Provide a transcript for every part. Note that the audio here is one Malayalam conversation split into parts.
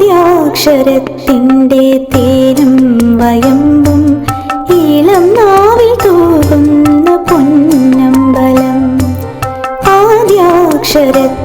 ആദ്യാക്ഷരത്തിന്റെ തേനും വയമ്പും ഈളം നാവിൽ തൂകുന്ന പൊന്നമ്പലം. ആദ്യാക്ഷരത്തിന്റെ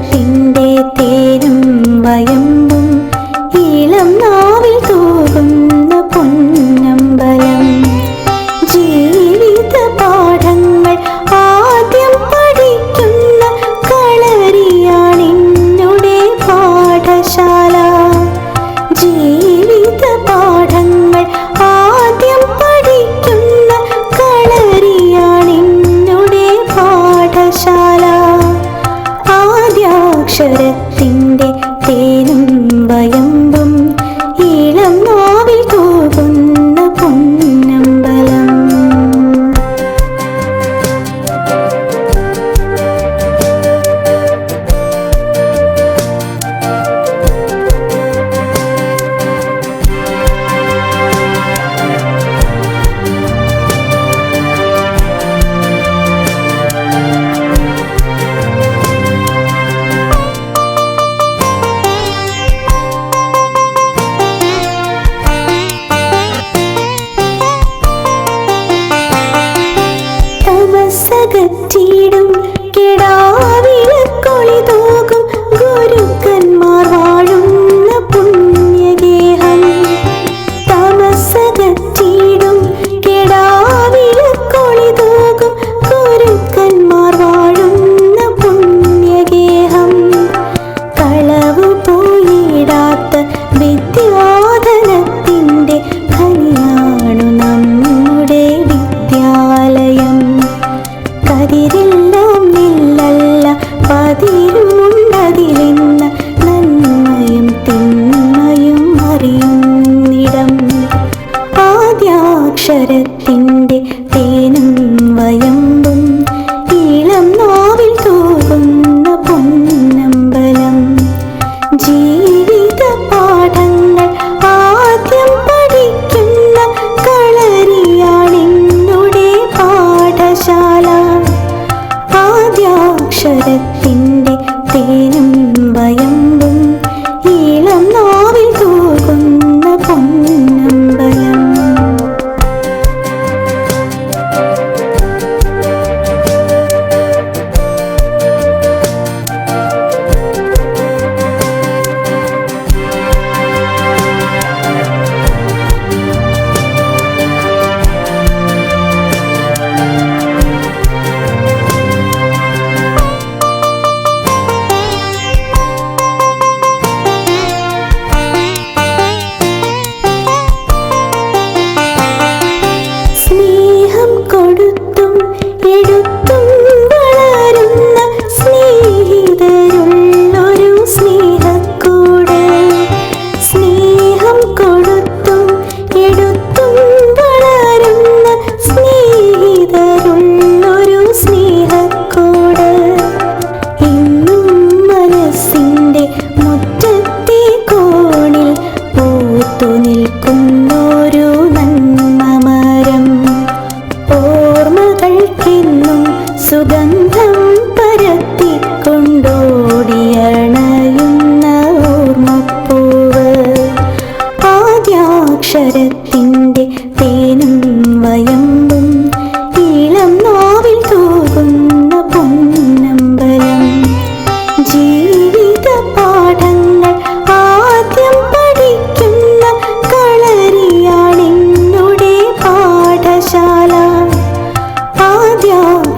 ആദ്യാക്ഷരത്തിന്റെ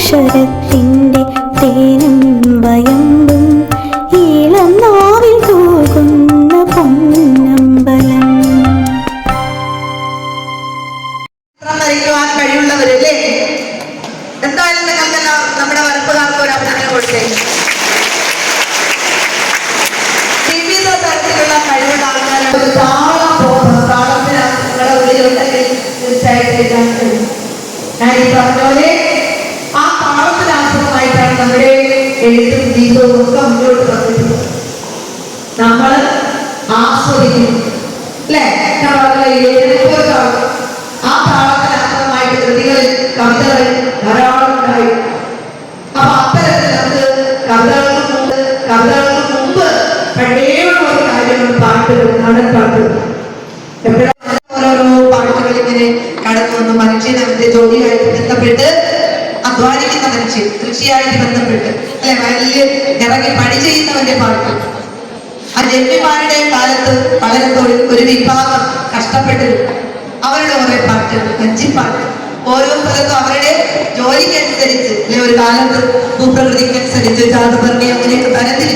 ആദ്യാക്ഷരത്തിന്റെ തേനും വയമ്പും ഈളം നാവിൽ തൂകുന്ന പൊന്നമ്പലം. ഞാൻ ഈ പറഞ്ഞ പോലെ നമ്മുടെ എഴുത്തും ഗീതവും ഒക്കെ മുന്നോട്ട് വന്നിട്ടുള്ളത് നമ്മൾ ആസ്വദിക്കുന്നു അല്ലെ? ആ താളത്തിനാസ്പദമായിട്ട് കൃതികളിൽ കവിതകൾ ധാരാളം ഉണ്ടായി. അപ്പൊ അത്തരത്തിൽ നമുക്ക് കവിതകൾക്ക് മുമ്പ് കവിതകൾക്ക് മുമ്പ് പഴയുള്ള ഒരു കാര്യമാണ് പാട്ടുകൾ നാടൻ പാട്ടുകൾ എപ്പോഴും ഓരോരോ പാട്ടുകൾ ഇങ്ങനെ കടന്നു വന്ന് മനുഷ്യൻ അവന്റെ ജോലിയായിട്ട് ബന്ധപ്പെട്ട് അധ്വാനിക്കുന്ന മനുഷ്യൻ കൃഷിയായിട്ട് ബന്ധപ്പെട്ട്. അല്ലെ വയലിൽ ഇറങ്ങി പണി ചെയ്യുന്നവന്റെ പാട്ട്. ആ ജന്മിമാരുടെ കാലത്ത് വളരെ ഒരു വിഭാഗം കഷ്ടപ്പെട്ടു അവരുടെ കുറെ പാട്ട് കഞ്ചിപ്പാട്ട് ഓരോ സ്ഥലത്തും അവരുടെ ജോലിക്കനുസരിച്ച് അല്ലെ ഒരു കാലത്ത് ഭൂപ്രകൃതിക്കനുസരിച്ച് ജാതഭരണി അങ്ങനെയൊക്കെ തരംതിരിച്ചു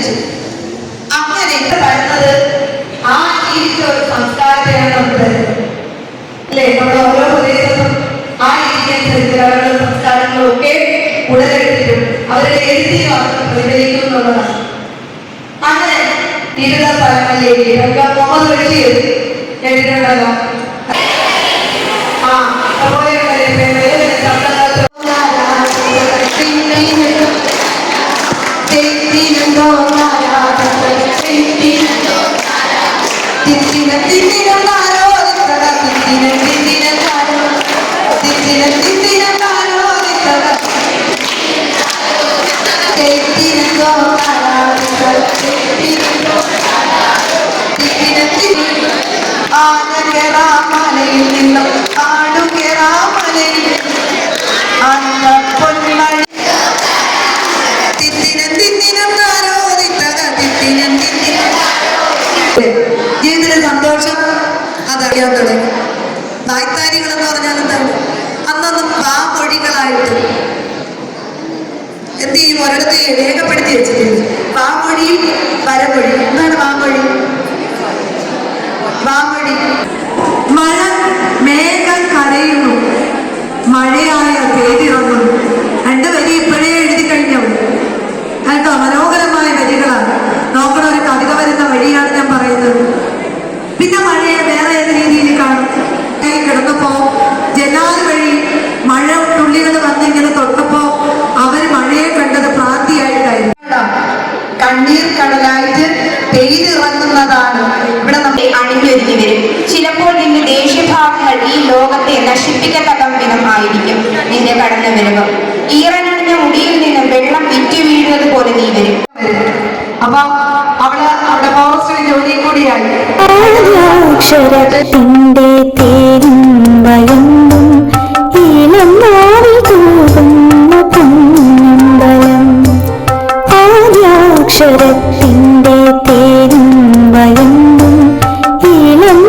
வெற்றியாளர்கள் விளைவிக்கும் நம்பலாம் ஆனா இருதா பரமலே இருக்க முகமது வெற்றி கேட்டுடலாம் ஆ அப்போ Thank you. ചെയ്യും ഒരിടത്ത് രേഖപ്പെടുത്തി വെച്ചിട്ടുണ്ട്. വാമൊഴി പരമൊഴി. എന്താണ് വാമൊഴി? പാമൊഴി നശിപ്പിക്കത്തക്കം വിധം ആയിരിക്കും നിന്റെ കടന്ന വരവ് ഈറനണിഞ്ഞ മുടിയിൽ നിന്ന് വെള്ളം വിറ്റ് വീഴുന്നത് പോലെ നീ വരും. അപ്പൊ അവൾ അവിടെ ഫോറസ്റ്റിൽ ജോലി കൂടിയായി. അക്ഷരത്തിന്റെ തേനും വയമ്പും ഈളം